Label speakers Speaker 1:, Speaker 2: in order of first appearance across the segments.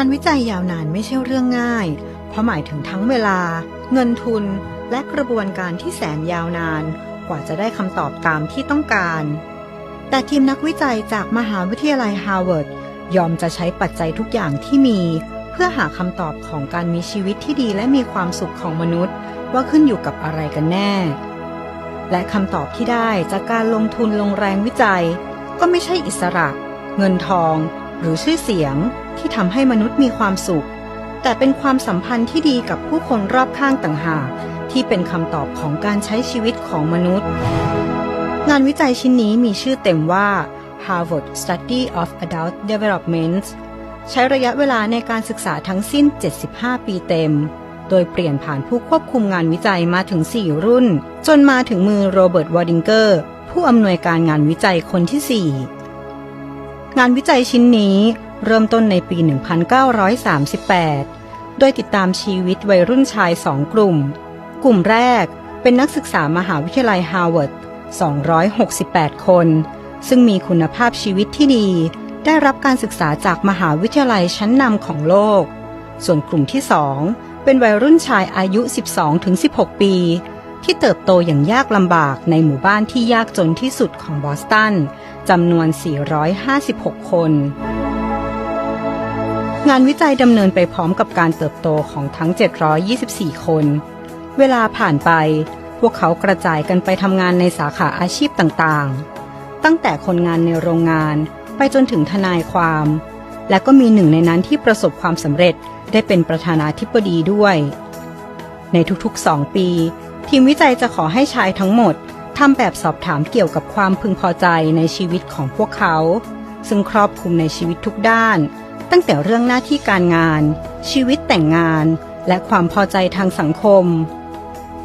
Speaker 1: านวิจัยยาวนานไม่ใช่เรื่องง่าย เพราะหมายถึงทั้งเวลา เงินทุน และกระบวนการที่แสนยาวนาน กว่าจะได้คำตอบตามที่ต้องการ แต่ทีมนักวิจัยจากมหาวิทยาลัยฮาร์วาร์ดยอมจะใช้ปัจจัยทุกอย่างที่มี เพื่อหาคำตอบของการมีชีวิตที่ดีและมีความสุขของมนุษย์ ว่าขึ้นอยู่กับอะไรกันแน่ และคำตอบที่ได้จากการลงทุนลงแรงวิจัย ก็ไม่ใช่อิสระ เงินทอง หรือชื่อเสียงที่ทำให้มนุษย์มีความสุข แต่เป็นความสัมพันธ์ที่ดีกับผู้คนรอบข้างต่างหากที่เป็นคำตอบของการใช้ชีวิตของมนุษย์ งานวิจัยชิ้นนี้มีชื่อเต็มว่า Harvard Study of Adult Development ใช้ระยะเวลาในการศึกษาทั้งสิ้น 75 ปีเต็ม โดยเปลี่ยนผ่านผู้ควบคุมงานวิจัยมาถึง 4 รุ่น จนมาถึงมือโรเบิร์ตวอร์ดิงเกอร์ ผู้อำนวยการงานวิจัยคนที่ 4 งานวิจัยชิ้นนี้เริ่มต้นในปี 1938 โดยติดตามชีวิตวัยรุ่นชายสองกลุ่ม กลุ่มแรกเป็นนักศึกษามหาวิทยาลัยฮาร์วาร์ด 268 คน ซึ่งมีคุณภาพชีวิตที่ดี ได้รับการศึกษาจากมหาวิทยาลัยชั้นนำของโลก ส่วนกลุ่มที่สองเป็นวัยรุ่นชายอายุ 12-16 ปี ที่เติบโตอย่างยากลำบากในหมู่บ้านที่ยากจนที่สุดของบอสตันจำนวน 456 คน งานวิจัยดำเนินไปพร้อมกับการเติบโตของทั้ง 724 คน เวลาผ่านไป พวกเขากระจายกันไปทำงานในสาขาอาชีพต่างๆ ตั้งแต่คนงานในโรงงานไปจนถึงทนายความ และก็มีหนึ่งในนั้นที่ประสบความสำเร็จได้เป็นประธานาธิบดีด้วย ในทุกๆ2ปี ทีมวิจัยจะขอให้ชายทั้งหมดทำแบบสอบถามเกี่ยวกับความพึงพอใจในชีวิตของพวกเขา ซึ่งครอบคลุมในชีวิตทุกด้าน ตั้งแต่เรื่องหน้าที่การงาน ชีวิตแต่งงาน และความพอใจทางสังคม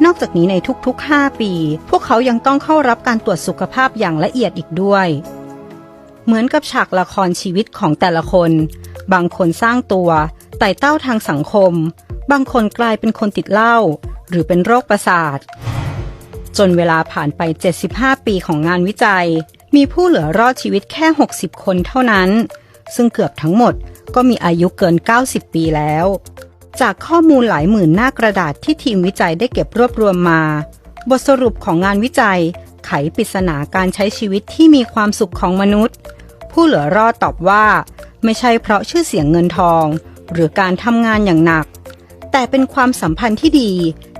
Speaker 1: นอกจากนี้ในทุกๆ 5 ปี พวกเขายังต้องเข้ารับการตรวจสุขภาพอย่างละเอียดอีกด้วย เหมือนกับฉากละครชีวิตของแต่ละคน บางคนสร้างตัวไต่เต้าทางสังคม บางคนกลายเป็นคนติดเหล้า หรือเป็นโรคประสาท จนเวลาผ่านไป 75 ปีของงานวิจัย มีผู้เหลือรอดชีวิตแค่ 60 คนเท่านั้น ซึ่งเกือบทั้งหมดก็มีอายุเกิน 90 ปีแล้ว จากข้อมูลหลายหมื่นหน้ากระดาษที่ทีมวิจัยได้เก็บรวบรวมมา บทสรุปของงานวิจัย ไขปริศนาการใช้ชีวิตที่มีความสุขของมนุษย์ ผู้เหลือรอดตอบว่า ไม่ใช่เพราะชื่อเสียงเงินทอง หรือการทำงานอย่างหนัก แต่เป็นความสัมพันธ์ที่ดี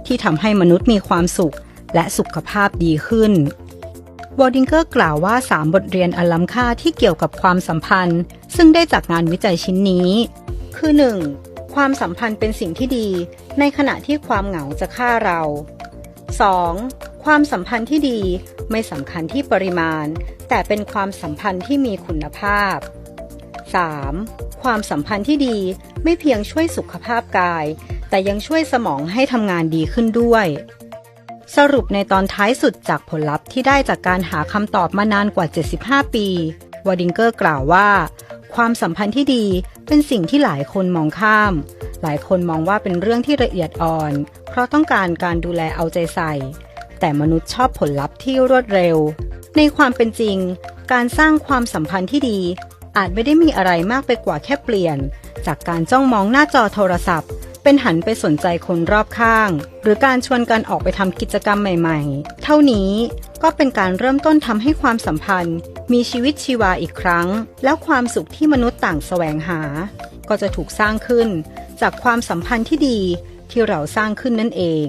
Speaker 1: ที่ทำให้มนุษย์มีความสุขและสุขภาพดีขึ้นวอดิงเกอร์กล่าวว่า 3 บทเรียนอันล้ำค่าที่เกี่ยวกับความสัมพันธ์ ซึ่งได้จากงานวิจัยชิ้นนี้ คือ 1. ความสัมพันธ์เป็นสิ่งที่ดี ในขณะที่ความเหงาจะฆ่าเรา 2. ความสัมพันธ์ที่ดีไม่สำคัญที่ปริมาณ แต่เป็นความสัมพันธ์ที่มีคุณภาพ 3. ความสัมพันธ์ที่ดีไม่เพียงช่วยสุขภาพกาย แต่ยังช่วยสมองให้ทำงานดีขึ้นด้วย สรุปในตอนท้ายสุดจากผลลัพธ์ที่ได้จากการหาคำตอบมานานกว่า 75 ปี วอดิงเกอร์กล่าวว่า ความสัมพันธ์ที่ดีเป็นสิ่งที่หลายคนมองข้าม หลายคนมองว่าเป็นเรื่องที่ละเอียดอ่อน เพราะต้องการการดูแลเอาใจใส่ แต่มนุษย์ชอบผลลัพธ์ที่รวดเร็ว ในความเป็นจริง การสร้างความสัมพันธ์ที่ดี อาจไม่ได้มีอะไรมากไปกว่าแค่เปลี่ยน จากการจ้องมองหน้าจอโทรศัพท์ เป็นหันไปสนใจคนรอบข้าง หรือการชวนกันออกไปทำกิจกรรมใหม่ๆ เท่านี้ก็เป็นการเริ่มต้นทำให้ความสัมพันธ์ มีชีวิตชีวาอีกครั้ง แล้วความสุขที่มนุษย์ต่างแสวงหา ก็จะถูกสร้างขึ้น จากความสัมพันธ์ที่ดีที่เราสร้างขึ้นนั่นเอง